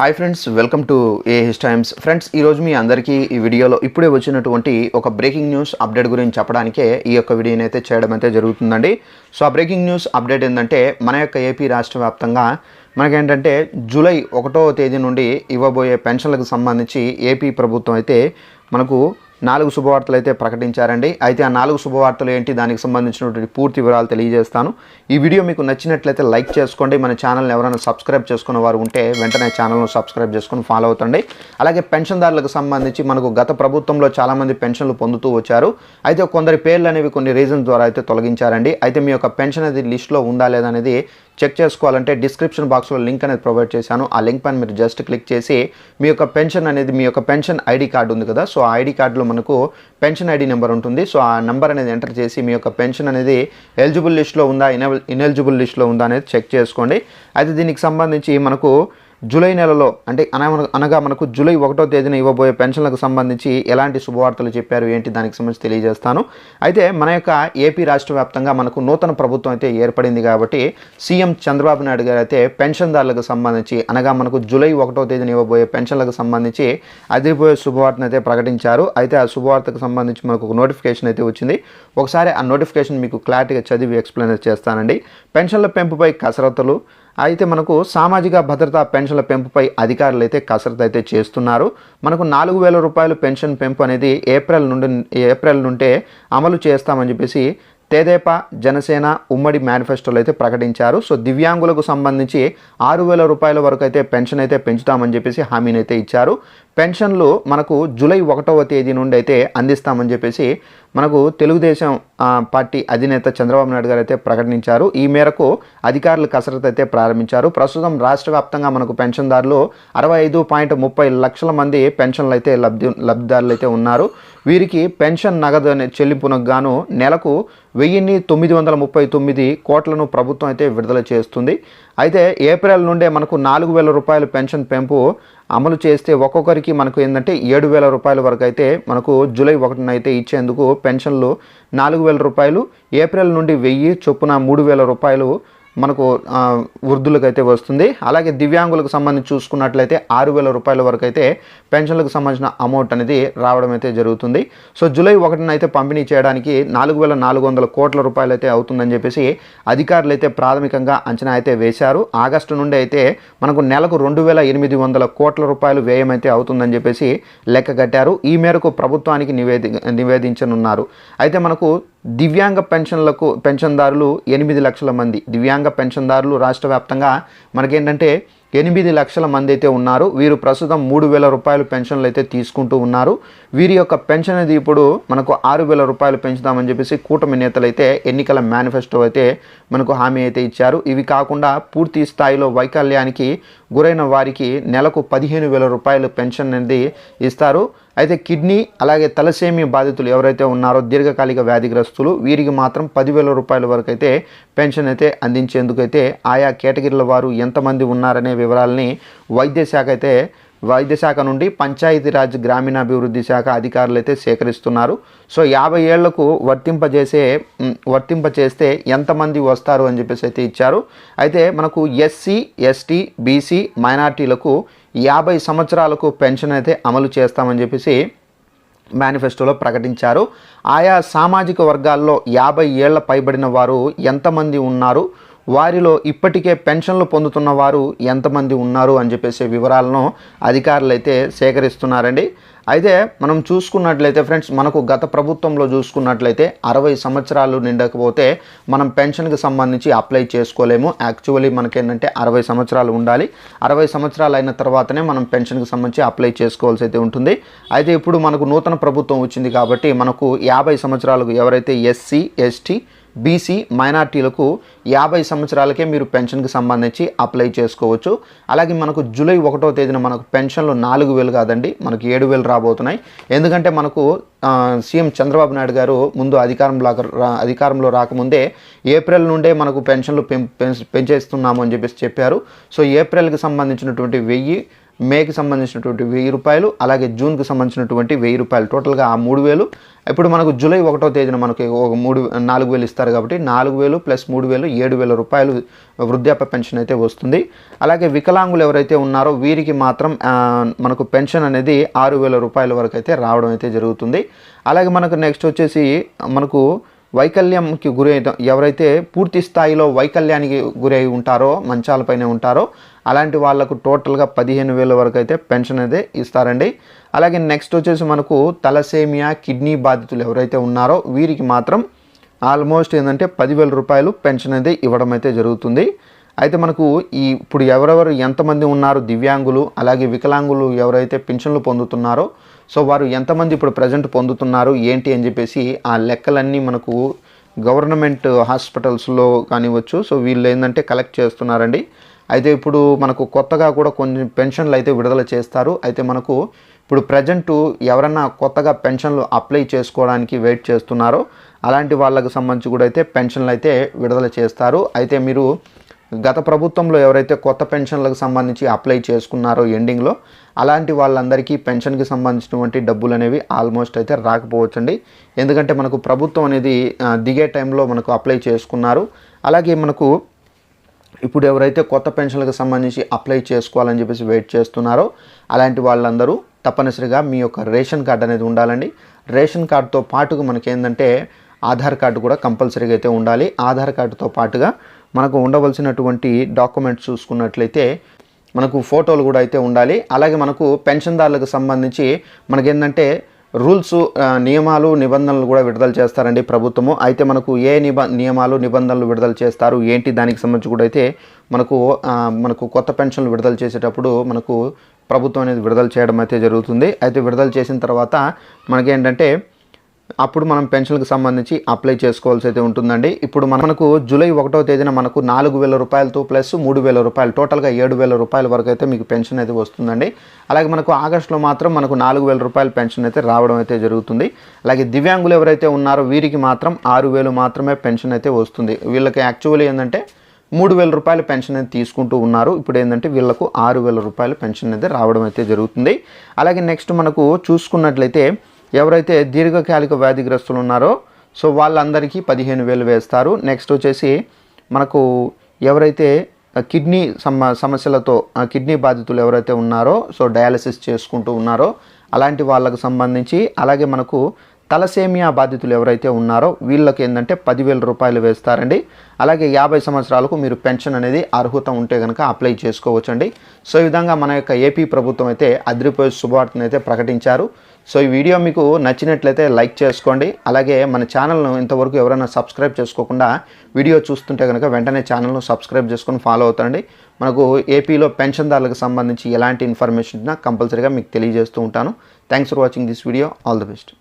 Hi friends welcome to ఏ హిస్ times friends ఈరోజు మీ అందరికీ ఈ వీడియోలో ఇప్పుడే వచ్చినటువంటి ఒక బ్రేకింగ్ న్యూస్ అప్డేట్ గురించి చెప్పడానికే ఈ యొక్క వీడియోని అయితే చేయడం అయితే జరుగుతుందండి. సో ఆ బ్రేకింగ్ న్యూస్ అప్డేట్ ఏంటంటే మన యొక్క ఏపీ రాష్ట్ర వ్యాప్తంగా మనకేంటంటే జూలై ఒకటో తేదీ నుండి ఇవ్వబోయే పెన్షన్లకు సంబంధించి ఏపీ ప్రభుత్వం అయితే మనకు నాలుగు శుభవార్తలు అయితే ప్రకటించారండి. అయితే ఆ నాలుగు శుభవార్తలు ఏంటి? దానికి సంబంధించినటువంటి పూర్తి వివరాలు తెలియజేస్తాను. ఈ వీడియో మీకు నచ్చినట్లయితే లైక్ చేసుకోండి. మన ఛానల్ని ఎవరైనా సబ్స్క్రైబ్ చేసుకున్న వారు ఉంటే వెంటనే ఛానల్ను సబ్స్క్రైబ్ చేసుకుని ఫాలో అవుతండి. అలాగే పెన్షన్దారులకు సంబంధించి మనకు గత ప్రభుత్వంలో చాలామంది పెన్షన్లు పొందుతూ వచ్చారు. అయితే కొందరి పేర్లు అనేవి కొన్ని రీజన్స్ ద్వారా అయితే తొలగించారండి. అయితే మీ యొక్క పెన్షన్ అనేది లిస్ట్లో ఉందా లేదనేది చెక్ చేసుకోవాలంటే డిస్క్రిప్షన్ బాక్స్లో లింక్ అనేది ప్రొవైడ్ చేశాను. ఆ లింక్ పైన మీరు జస్ట్ క్లిక్ చేసి మీ యొక్క పెన్షన్ అనేది మీ యొక్క పెన్షన్ ఐడి కార్డు ఉంది కదా సో ఆ ఐడి కార్డులో మనకు పెన్షన్ ఐడి నెంబర్ ఉంటుంది. సో ఆ నెంబర్ అనేది ఎంటర్ చేసి మీ యొక్క పెన్షన్ అనేది ఎలిజిబుల్ లిస్ట్లో ఉందా ఇనెబుల్ ఇనెలిజిబుల్ లిస్ట్లో ఉందా అనేది చెక్ చేసుకోండి. అయితే దీనికి సంబంధించి మనకు జూలై నెలలో అంటే అనగా మనకు జూలై ఒకటో తేదీన ఇవ్వబోయే పెన్షన్లకు సంబంధించి ఎలాంటి శుభవార్తలు చెప్పారు ఏంటి దానికి సంబంధించి తెలియజేస్తాను. అయితే మన యొక్క ఏపీ రాష్ట్ర వ్యాప్తంగా మనకు నూతన ప్రభుత్వం అయితే ఏర్పడింది కాబట్టి సీఎం చంద్రబాబు నాయుడు గారు అయితే పెన్షన్దారులకు సంబంధించి అనగా మనకు జూలై ఒకటో తేదీన ఇవ్వబోయే పెన్షన్లకు సంబంధించి అదిరిపోయే శుభవార్తను అయితే ప్రకటించారు. అయితే ఆ శుభవార్తకు సంబంధించి మనకు ఒక నోటిఫికేషన్ అయితే వచ్చింది. ఒకసారి ఆ నోటిఫికేషన్ మీకు క్లారిటీగా చదివి ఎక్స్ప్లెయిన్ చేస్తానండి. పెన్షన్ల పెంపుపై కసరత్తులు అయితే మనకు సామాజిక భద్రతా పెన్షన్ల పెంపుపై అధికారులు అయితే కసరత్తు అయితే చేస్తున్నారు. మనకు నాలుగు వేల రూపాయలు పెన్షన్ పెంపు అనేది ఏప్రిల్ నుండి ఏప్రిల్ నుండే అమలు చేస్తామని చెప్పేసి తెదేపా జనసేన ఉమ్మడి మేనిఫెస్టోలో అయితే ప్రకటించారు. సో దివ్యాంగులకు సంబంధించి ఆరు వేల రూపాయల వరకు అయితే పెన్షన్ అయితే పెంచుతామని చెప్పేసి హామీని అయితే ఇచ్చారు. పెన్షన్లు మనకు జూలై ఒకటవ తేదీ నుండి అయితే అందిస్తామని చెప్పేసి మనకు తెలుగుదేశం పార్టీ అధినేత చంద్రబాబు నాయుడు గారు అయితే ప్రకటించారు. ఈ మేరకు అధికారులు కసరత్తు అయితే ప్రారంభించారు. ప్రస్తుతం రాష్ట్ర వ్యాప్తంగా మనకు పెన్షన్దారులు అరవై ఐదు పాయింట్ ముప్పై లక్షల మంది పెన్షన్లు అయితే లబ్ధి లబ్ధిదారులు అయితే ఉన్నారు. వీరికి పెన్షన్ నగదు అనే చెల్లింపునకు గాను నెలకు వెయ్యిన్ని తొమ్మిది వందల ముప్పై తొమ్మిది కోట్లను ప్రభుత్వం అయితే విడుదల చేస్తుంది. అయితే ఏప్రిల్ నుండే మనకు నాలుగు వేల రూపాయలు పెన్షన్ పెంపు అమలు చేస్తే ఒక్కొక్కరికి మనకు ఏంటంటే ఏడు వేల రూపాయల వరకు అయితే మనకు జూలై ఒకటిన అయితే ఇచ్చేందుకు పెన్షన్లు నాలుగు వేల రూపాయలు ఏప్రిల్ నుండి వెయ్యి చొప్పున మూడు వేల రూపాయలు మనకు వృద్ధులకు అయితే వస్తుంది. అలాగే దివ్యాంగులకు సంబంధించి చూసుకున్నట్లయితే ఆరు వేల రూపాయల వరకు అయితే పెన్షన్లకు సంబంధించిన అమౌంట్ అనేది రావడం అయితే జరుగుతుంది. సో జూలై ఒకటిన అయితే పంపిణీ చేయడానికి నాలుగు వేల నాలుగు వందల కోట్ల రూపాయలు అయితే అవుతుందని చెప్పేసి అధికారులు అయితే ప్రాథమికంగా అంచనా అయితే వేశారు. ఆగస్టు నుండి అయితే మనకు నెలకు రెండు వేల ఎనిమిది వందల కోట్ల రూపాయలు వ్యయం అయితే అవుతుందని చెప్పేసి లెక్క కట్టారు. ఈ మేరకు ప్రభుత్వానికి నివేది నివేదించనున్నారు. అయితే మనకు దివ్యాంగ పెన్షన్లకు పెన్షన్దారులు ఎనిమిది లక్షల మంది. దివ్యాంగ పెన్షన్దారులు రాష్ట్ర వ్యాప్తంగా మనకేంటంటే ఎనిమిది లక్షల మంది అయితే ఉన్నారు. వీరు ప్రస్తుతం మూడు వేల రూపాయలు పెన్షన్లు అయితే తీసుకుంటూ ఉన్నారు. వీరి యొక్క పెన్షన్ అనేది ఇప్పుడు మనకు ఆరు వేల రూపాయలు పెంచుదామని చెప్పేసి కూటమి నేతలు అయితే ఎన్నికల మేనిఫెస్టో అయితే మనకు హామీ అయితే ఇచ్చారు. ఇవి కాకుండా పూర్తి స్థాయిలో వైకల్యానికి గురైన వారికి నెలకు పదిహేను వేల రూపాయలు పెన్షన్ అనేది ఇస్తారు. అయితే కిడ్నీ అలాగే తలసేమి బాధితులు ఎవరైతే ఉన్నారో దీర్ఘకాలిక వ్యాధిగ్రస్తులు వీరికి మాత్రం పదివేల రూపాయల వరకు అయితే పెన్షన్ అయితే అందించేందుకైతే ఆయా కేటగిరీల వారు ఎంతమంది ఉన్నారనే వివరాలని వైద్య శాఖ అయితే వైద్య శాఖ నుండి పంచాయతీరాజ్ గ్రామీణాభివృద్ధి శాఖ అధికారులు అయితే సేకరిస్తున్నారు. సో యాభై ఏళ్ళకు వర్తింపజేసే మ్, వర్తింపచేస్తే ఎంతమంది వస్తారు అని చెప్పేసి అయితే ఇచ్చారు. అయితే మనకు ఎస్సీ ఎస్టీ బీసీ మైనార్టీలకు యాభై సంవత్సరాలకు పెన్షన్ అయితే అమలు చేస్తామని చెప్పేసి మేనిఫెస్టోలో ప్రకటించారు. ఆయా సామాజిక వర్గాల్లో యాభై ఏళ్ళ పైబడిన వారు ఎంతమంది ఉన్నారు? వారిలో ఇప్పటికే పెన్షన్లు పొందుతున్న వారు ఎంతమంది ఉన్నారు అని చెప్పేసి వివరాలను అధికారులు అయితే సేకరిస్తున్నారండి. అయితే మనం చూసుకున్నట్లయితే ఫ్రెండ్స్ మనకు గత ప్రభుత్వంలో చూసుకున్నట్లయితే అరవై సంవత్సరాలు నిండకపోతే మనం పెన్షన్కి సంబంధించి అప్లై చేసుకోలేము. యాక్చువల్లీ మనకేంటంటే అరవై సంవత్సరాలు ఉండాలి. అరవై సంవత్సరాలు అయిన తర్వాతనే మనం పెన్షన్కి సంబంధించి అప్లై చేసుకోవాల్సి అయితే ఉంటుంది. అయితే ఇప్పుడు మనకు నూతన ప్రభుత్వం వచ్చింది కాబట్టి మనకు యాభై సంవత్సరాలకు ఎవరైతే ఎస్సీ ఎస్టీ బీసీ మైనార్టీలకు యాభై సంవత్సరాలకే మీరు పెన్షన్కి సంబంధించి అప్లై చేసుకోవచ్చు. అలాగే మనకు జూలై ఒకటో తేదీన మనకు పెన్షన్లు నాలుగు వేలు కాదండి మనకు ఏడు వేలు రాబోతున్నాయి. ఎందుకంటే మనకు సీఎం చంద్రబాబు నాయుడు గారు ముందు అధికారంలో అధికారంలో రాకముందే ఏప్రిల్ నుండే మనకు పెన్షన్లు పెం పెంచేస్తున్నాము అని చెప్పేసి చెప్పారు. సో ఏప్రిల్కి సంబంధించినటువంటి వెయ్యి మేకి సంబంధించినటువంటి వెయ్యి రూపాయలు అలాగే జూన్కి సంబంధించినటువంటి వెయ్యి రూపాయలు. టోటల్గా ఆ మూడు వేలు. ఇప్పుడు మనకు జూలై ఒకటో తేదీన మనకి ఒక మూడు నాలుగు వేలు ఇస్తారు కాబట్టి నాలుగు వేలు ప్లస్ మూడు వేలు ఏడు వేల రూపాయలు వృద్ధాప్య పెన్షన్ అయితే వస్తుంది. అలాగే వికలాంగులు ఎవరైతే ఉన్నారో వీరికి మాత్రం మనకు పెన్షన్ అనేది ఆరు వేల రూపాయల వరకు అయితే రావడం అయితే జరుగుతుంది. అలాగే మనకు నెక్స్ట్ వచ్చేసి మనకు వైకల్యంకి గురి ఎవరైతే పూర్తి స్థాయిలో వైకల్యానికి గురై ఉంటారో మంచాలపైనే ఉంటారో అలాంటి వాళ్ళకు టోటల్గా పదిహేను వేల వరకు అయితే పెన్షన్ అయితే ఇస్తారండి. అలాగే నెక్స్ట్ వచ్చేసి మనకు తలసేమియా కిడ్నీ బాధితులు ఎవరైతే ఉన్నారో వీరికి మాత్రం ఆల్మోస్ట్ ఏంటంటే పదివేల రూపాయలు పెన్షన్ అయితే ఇవ్వడం అయితే జరుగుతుంది. అయితే మనకు ఈ ఇప్పుడు ఎవరెవరు ఎంతమంది ఉన్నారు దివ్యాంగులు అలాగే వికలాంగులు ఎవరైతే పెన్షన్లు పొందుతున్నారో సో వారు ఎంతమంది ఇప్పుడు ప్రజెంట్ పొందుతున్నారు ఏంటి అని చెప్పేసి ఆ లెక్కలన్నీ మనకు గవర్నమెంట్ హాస్పిటల్స్లో కానివ్వచ్చు సో వీళ్ళు ఏంటంటే కలెక్ట్ చేస్తున్నారండి. అయితే ఇప్పుడు మనకు కొత్తగా కూడా కొన్ని పెన్షన్లు అయితే విడుదల చేస్తారు. అయితే మనకు ఇప్పుడు ప్రజెంట్ ఎవరన్నా కొత్తగా పెన్షన్లు అప్లై చేసుకోవడానికి వెయిట్ చేస్తున్నారో అలాంటి వాళ్ళకు సంబంధించి కూడా అయితే పెన్షన్లు అయితే విడుదల చేస్తారు. అయితే మీరు గత ప్రభుత్వంలో ఎవరైతే కొత్త పెన్షన్లకు సంబంధించి అప్లై చేసుకున్నారో ఎండింగ్లో అలాంటి వాళ్ళందరికీ పెన్షన్కి సంబంధించినటువంటి డబ్బులు అనేవి ఆల్మోస్ట్ అయితే రాకపోవచ్చండి. ఎందుకంటే మనకు ప్రభుత్వం అనేది దిగే టైంలో మనకు అప్లై చేసుకున్నారు. అలాగే మనకు ఇప్పుడు ఎవరైతే కొత్త పెన్షన్లకు సంబంధించి అప్లై చేసుకోవాలని చెప్పేసి వెయిట్ చేస్తున్నారో అలాంటి వాళ్ళందరూ తప్పనిసరిగా మీ యొక్క రేషన్ కార్డు అనేది ఉండాలండి. రేషన్ కార్డుతో పాటుగా మనకేంటంటే ఆధార్ కార్డు కూడా కంపల్సరీగా అయితే ఉండాలి. ఆధార్ కార్డుతో పాటుగా మనకు ఉండవలసినటువంటి డాక్యుమెంట్స్ చూసుకున్నట్లయితే మనకు ఫోటోలు కూడా అయితే ఉండాలి. అలాగే మనకు పెన్షన్దారులకు సంబంధించి మనకేంటంటే రూల్స్ నియమాలు నిబంధనలు కూడా విడుదల చేస్తారండి ప్రభుత్వము. అయితే మనకు ఏ నిబ నియమాలు నిబంధనలు విడుదల చేస్తారు? ఏంటి? దానికి సంబంధించి కూడా అయితే మనకు మనకు కొత్త పెన్షన్లు విడుదల చేసేటప్పుడు మనకు ప్రభుత్వం అనేది విడుదల చేయడం అయితే జరుగుతుంది. అయితే విడుదల చేసిన తర్వాత మనకేంటంటే అప్పుడు మనం పెన్షన్కి సంబంధించి అప్లై చేసుకోవాల్సి అయితే ఉంటుందండి. ఇప్పుడు మన- మనకు జూలై ఒకటో తేదీన మనకు నాలుగు వేల రూపాయలతో ప్లస్ మూడు వేల రూపాయలు టోటల్గా ఏడు వేల రూపాయల వరకు అయితే మీకు పెన్షన్ అయితే వస్తుందండి. అలాగే మనకు ఆగస్టులో మాత్రం మనకు నాలుగు వేల రూపాయల పెన్షన్ అయితే రావడం అయితే జరుగుతుంది. అలాగే దివ్యాంగులు ఎవరైతే ఉన్నారో వీరికి మాత్రం ఆరు వేలు మాత్రమే పెన్షన్ అయితే వస్తుంది. వీళ్ళకి యాక్చువల్లీ ఏంటంటే మూడు వేల రూపాయల పెన్షన్ అయితే తీసుకుంటూ ఉన్నారు. ఇప్పుడు ఏంటంటే వీళ్ళకు ఆరు వేల రూపాయల పెన్షన్ అయితే రావడం అయితే జరుగుతుంది. అలాగే నెక్స్ట్ మనకు చూసుకున్నట్లయితే ఎవరైతే దీర్ఘకాలిక వ్యాధిగ్రస్తులు ఉన్నారో సో వాళ్ళందరికీ పదిహేను వేలు వేస్తారు. నెక్స్ట్ వచ్చేసి మనకు ఎవరైతే కిడ్నీ సమ సమస్యలతో కిడ్నీ బాధితులు ఎవరైతే ఉన్నారో సో డయాలసిస్ చేసుకుంటూ ఉన్నారో అలాంటి వాళ్ళకు సంబంధించి అలాగే మనకు తలసేమియా బాధితులు ఎవరైతే ఉన్నారో వీళ్ళకి ఏంటంటే పదివేల రూపాయలు వేస్తారండి. అలాగే యాభై సంవత్సరాలకు మీరు పెన్షన్ అనేది అర్హత ఉంటే కనుక అప్లై చేసుకోవచ్చండి. సో ఈ విధంగా మన యొక్క ఏపీ ప్రభుత్వం అయితే అదిరిపోయే శుభవార్తను అయితే ప్రకటించారు. సో ఈ వీడియో మీకు నచ్చినట్లయితే లైక్ చేసుకోండి. అలాగే మన ఛానల్ను ఇంతవరకు ఎవరైనా సబ్స్క్రైబ్ చేసుకోకుండా వీడియో చూస్తుంటే కనుక వెంటనే ఛానల్ను సబ్స్క్రైబ్ చేసుకొని ఫాలో అవుతారండి. మనకు ఏపీలో పెన్షన్దారులకు సంబంధించి ఎలాంటి ఇన్ఫర్మేషన్ కంపల్సరీగా మీకు తెలియజేస్తూ ఉంటాను. Thanks for watching this video. All the best.